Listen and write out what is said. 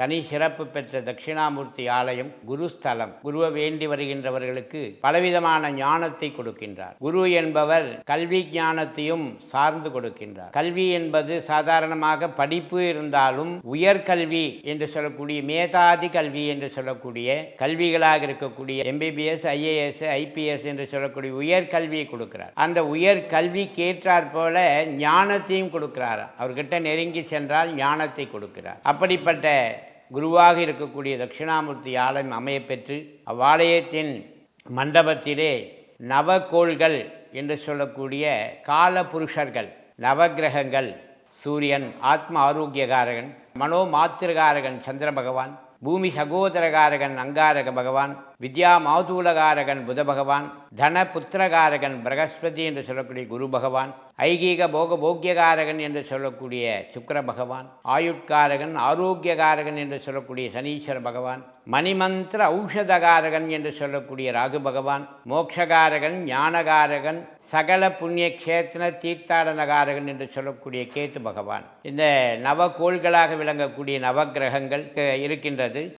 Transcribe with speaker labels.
Speaker 1: தனி சிறப்பு பெற்ற தட்சிணாமூர்த்தி ஆலயம் குருஸ்தலம் குருவை வேண்டி வருகின்றவர்களுக்கு பலவிதமான ஞானத்தை கொடுக்கின்றார். குரு என்பவர் கல்வி ஞானத்தையும் சார்ந்து கொடுக்கின்றார். கல்வி என்பது சாதாரணமாக படிப்பு இருந்தாலும் உயர்கல்வி என்று சொல்லக்கூடிய மேதாதி கல்வி என்று சொல்லக்கூடிய கல்விகளாக இருக்கக்கூடிய எம்பிபிஎஸ் ஐஏஎஸ் ஐபிஎஸ் என்று சொல்லக்கூடிய உயர்கல்வியை கொடுக்கிறார். அந்த உயர் கல்விக்கு ஏற்றாற் போல ஞானத்தையும் கொடுக்கிறார் அவர்கிட்ட நெருங்கி சென்றால் ஞானத்தை கொடுக்கிறார். அப்படிப்பட்ட குருவாக இருக்கக்கூடிய தட்சிணாமூர்த்தி ஆலயம் அமையப்பெற்று அவ்வாலயத்தின் மண்டபத்திலே நவகோள்கள் என்று சொல்லக்கூடிய கால புருஷர்கள் நவக்கிரகங்கள் சூரியன் ஆத்ம ஆரோக்கியகாரகன் மனோ மாத்திரகாரகன் சந்திர பகவான் பூமி சகோதரகாரகன் அங்காரக பகவான் வித்யா மாதூலகாரகன் புத பகவான் தன புத்திரகாரகன் பிரகஸ்பதி என்று சொல்லக்கூடிய குரு பகவான் ஐகீக போக போக்கியகாரகன் என்று சொல்லக்கூடிய சுக்கர பகவான் ஆயுட்காரகன் ஆரோக்கியகாரகன் என்று சொல்லக்கூடிய சனீஸ்வர பகவான் மணிமந்திர ஔஷதகாரகன் என்று சொல்லக்கூடிய ராகு பகவான் மோட்சகாரகன் ஞானகாரகன் சகல புண்ணிய கஷேத்திர தீர்த்தாடனகாரகன் என்று சொல்லக்கூடிய கேத்து பகவான். இந்த நவ கோள்களாக விளங்கக்கூடிய நவக்கிரகங்கள் இருக்கின்ற இருக்கின்றது